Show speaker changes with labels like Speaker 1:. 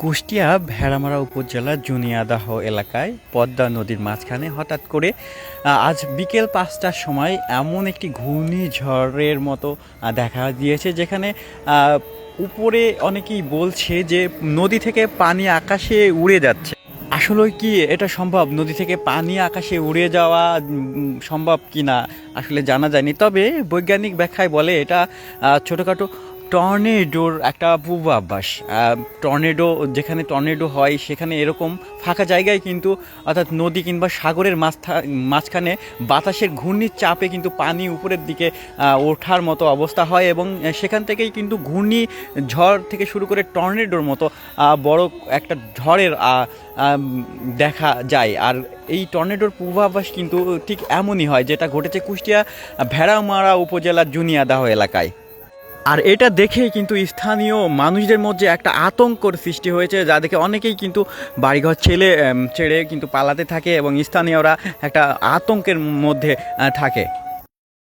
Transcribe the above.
Speaker 1: কুষ্টিয়া ভেড়ামারা উপজেলার জুনিয়াদাহ এলাকায় পদ্মা নদীর মাঝখানে হঠাৎ করে আজ বিকেল পাঁচটার সময় এমন একটি ঘূর্ণিঝড়ের মতো দেখা দিয়েছে যেখানে উপরে অনেকেই বলছে যে নদী থেকে পানি আকাশে উড়ে যাচ্ছে। আসলে কি এটা সম্ভব? নদী থেকে পানি আকাশে উড়ে যাওয়া সম্ভব কি না আসলে জানা যায়নি। তবে বৈজ্ঞানিক ব্যাখ্যায় বলে এটা ছোটোখাটো টর্নেডোর একটা পূর্বাভাস টর্নেডো যেখানে টর্নেডো হয় সেখানে এরকম ফাঁকা জায়গায় কিন্তু অর্থাৎ নদী কিংবা সাগরের মাঝথা- মাঝখানে বাতাসের ঘূর্ণির চাপে কিন্তু পানি উপরের দিকে ওঠার মতো অবস্থা হয় এবং সেখান থেকেই কিন্তু ঘূর্ণি ঝড় থেকে শুরু করে টর্নেডোর মতো বড় একটা ঝড়ের দেখা যায়। আর এই টর্নেডোর পূর্বাভাস কিন্তু ঠিক এমনই হয় যেটা ঘটেছে কুষ্টিয়া ভেড়ামারা উপজেলার জুনিয়াদাহ এলাকায়। আর এটা দেখে কিন্তু স্থানীয় মানুষদের মধ্যে একটা আতঙ্কর সৃষ্টি হয়েছে, যা দেখে অনেকেই কিন্তু বাড়িঘর ছেলে ছেড়ে কিন্তু পালাতে থাকে এবং স্থানীয়রা একটা আতঙ্কের মধ্যে থাকে।